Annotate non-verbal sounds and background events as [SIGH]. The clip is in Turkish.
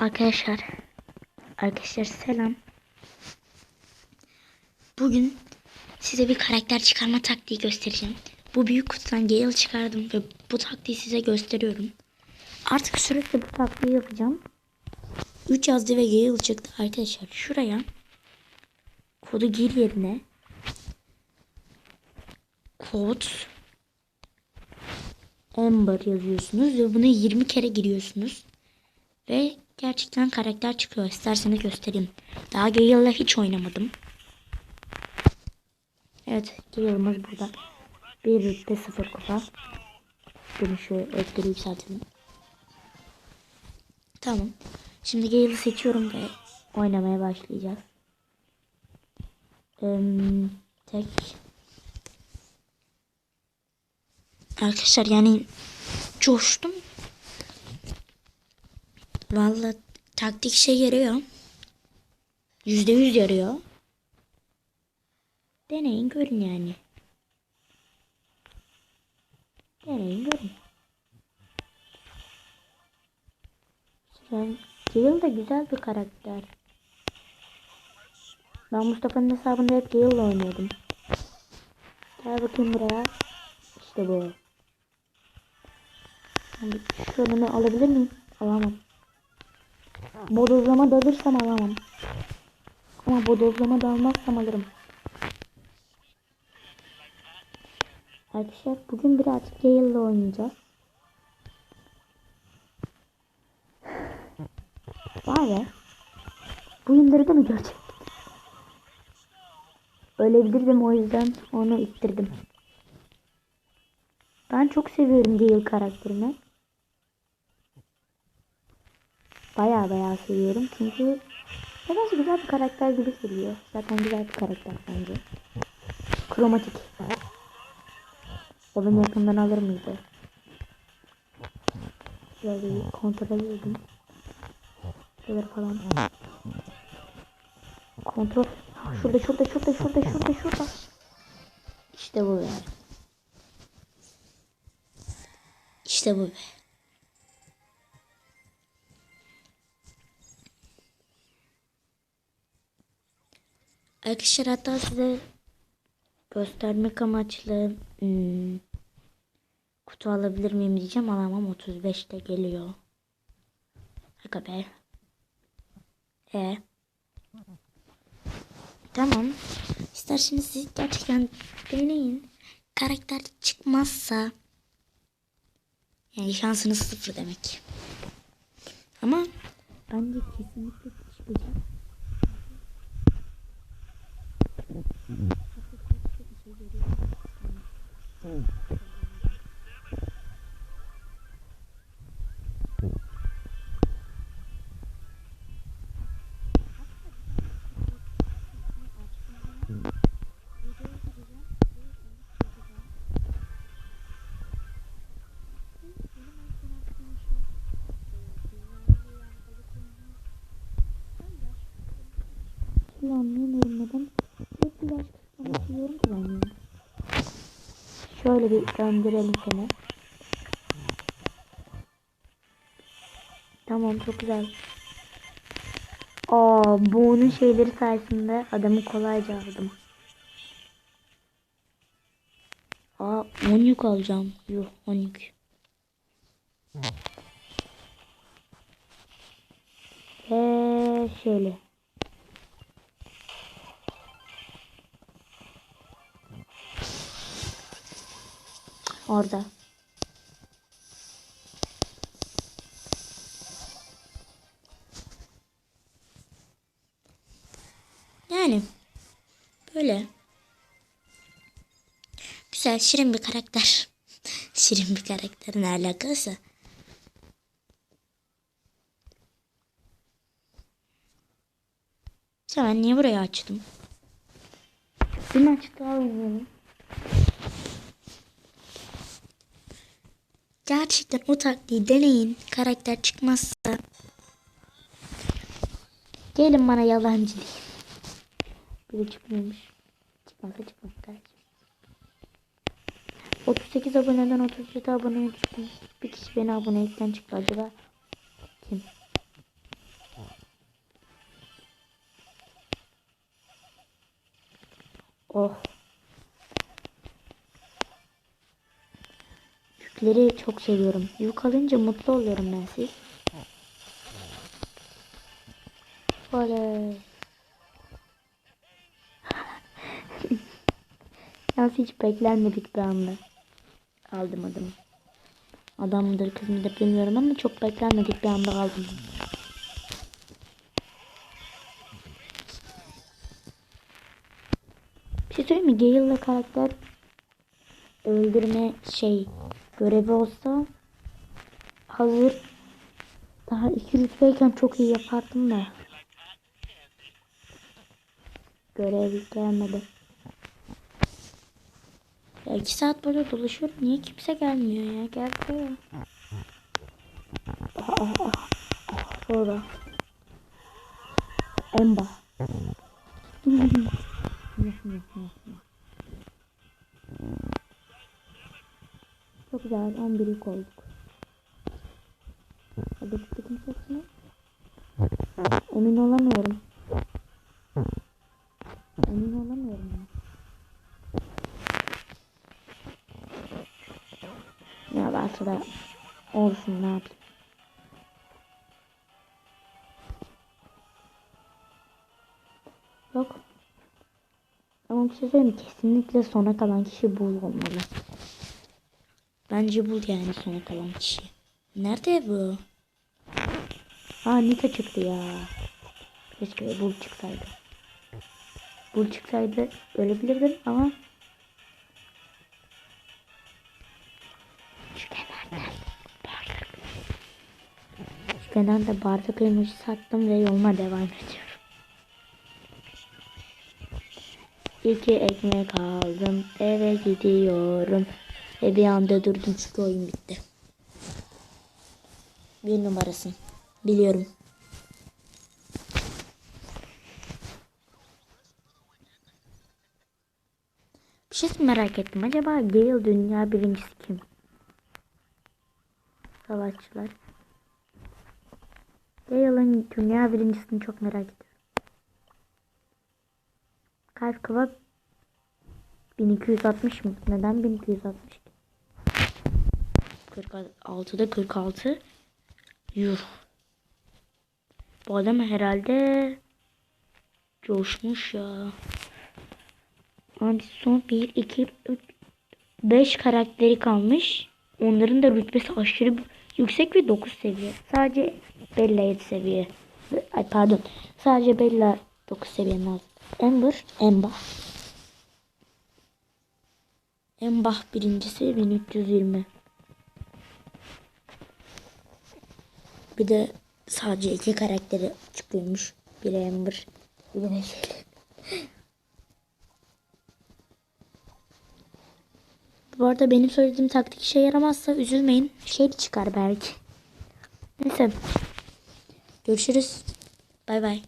Arkadaşlar. Arkadaşlar selam. Bugün size bir karakter çıkarma taktiği göstereceğim. Bu büyük kutudan Gale çıkardım ve bu taktiği size gösteriyorum. Artık sürekli bu taktiği yapacağım. 3 yazdı ve Gale çıktı arkadaşlar. Şuraya kodu gir yerine kod Ember yazıyorsunuz ve bunu 20 kere giriyorsunuz. Ve gerçekten karakter çıkıyor. İsterseniz göstereyim. Daha Gale'la hiç oynamadım. Evet Gale'ımız burada. Bir rütbe sıfır kupa. Bunu şu ötleri yükseltelim. Tamam. Şimdi Gale'ı seçiyorum ve oynamaya başlayacağız. Ee, tek Arkadaşlar yani coştum. Vallahi taktik şey yarıyor. Yüzde yüz yarıyor. Deneyin görün yani. Deneyin görün. Güzel. Gale da güzel bir karakter. Ben Mustafa'nın hesabında hep Gale'la oynuyordum. Gel bakayım buraya. İşte bu. Şimdi şunu alabilir miyim? Alamam. Bodozlama da alırsam alamam. Ama bodozlama da almazsam alırım. Arkadaşlar bugün birazcık Gale'la oynayacağız. Vay be. Bu indirdi mi gerçekten? Ölebilirdim o yüzden onu ittirdim. Ben çok seviyorum Gale karakterini. Baya baya seviyorum çünkü nedense güzel bir karakter gibi geliyor. Zaten güzel bir karakter bence. Kromatik. O beni yakından alır mıydı? Şöyle bir kontrol edeyim. Şöyle falan. Kontrol. Şurada şurada şurada şurada şurada şurada. İşte bu be. İşte bu be. Arkadaşlar hatta size göstermek amaçlı hmm, kutu alabilir miyim diyeceğim alamam 35'te geliyor. Aga be. E. Tamam. İsterseniz siz gerçekten deneyin. Karakter çıkmazsa yani şansınız sıfır demek. Ama bence kesinlikle çıkacak. Şimdi anlayamıyorum neden. Hep bir başka anlatıyorum ki ben yani. Şöyle bir döndürelim seni. Tamam çok güzel. Aa bu onun şeyleri sayesinde adamı kolayca aldım. Aa 10 yük alacağım. Yuh 10 yük. Ve şöyle. Orada. Yani böyle. Güzel şirin bir karakter. [LAUGHS] şirin bir karakter ne alakası? Ben niye burayı açtım? Maç daha oynayalım. Gerçekten o taktiği deneyin. Karakter çıkmazsa. Gelin bana yalancı deyin. Biri çıkmıyormuş. Çıkmasa çıkmaz kardeşim. 38 aboneden 37 aboneye çıktım. Bir kişi beni abonelikten çıktı acaba. Kim? Oh. Yükleri çok seviyorum. Yük alınca mutlu oluyorum ben siz. Oley. [LAUGHS] Yalnız hiç beklenmedik bir anda. Aldım adamı. Adam mıdır kız mıdır bilmiyorum ama çok beklenmedik bir anda aldım. Bir şey söyleyeyim mi? Gale'la karakter öldürme şey görevi olsa hazır daha iki rütbeyken çok iyi yapardım da görev gelmedi. Ya iki saat burada dolaşıyorum. Niye kimse gelmiyor ya? Gel buraya. Ah, ah. Ah, Sonra. Emba. [LAUGHS] Çok güzel. 11 ilk olduk. Hadi kimse yoksa. Emin olamıyorum. Emin olamıyorum ya. Ya sıra olsun ne yapayım. Yok. Ama bir şey söyleyeyim? Kesinlikle sona kalan kişi bul olmalı. Bence bul yani sona kalan kişi. Nerede bu? Aa Nita çıktı ya. Keşke bul çıksaydı. Bul çıksaydı ölebilirdim ama. Şu kenarda bardak emoji sattım ve yoluma devam ediyorum. İki ekmek aldım eve gidiyorum. Ve bir anda durdum çünkü oyun bitti. Bir numarasın. Biliyorum. Bir şey merak ettim. Acaba Gale dünya birincisi kim? Savaşçılar. Gale'ın dünya birincisini çok merak ediyorum. Kalp kıvak 1260 mı? Neden 1260 ki? 46'da 46 Yuh. Bu adam herhalde coşmuş ya. Abi son 1, 2, 3, 5 karakteri kalmış. Onların da rütbesi aşırı yüksek ve 9 seviye. Sadece Bella 7 seviye. Ay pardon. Sadece Bella 9 seviyenin altı. Amber, Emba. Embah birincisi 1320. Bir de sadece iki karakteri çıkıyormuş. Biri Amber, bir de şey. Bu arada benim söylediğim taktik işe yaramazsa üzülmeyin. Şey çıkar belki. Neyse. Görüşürüz. Bay bay.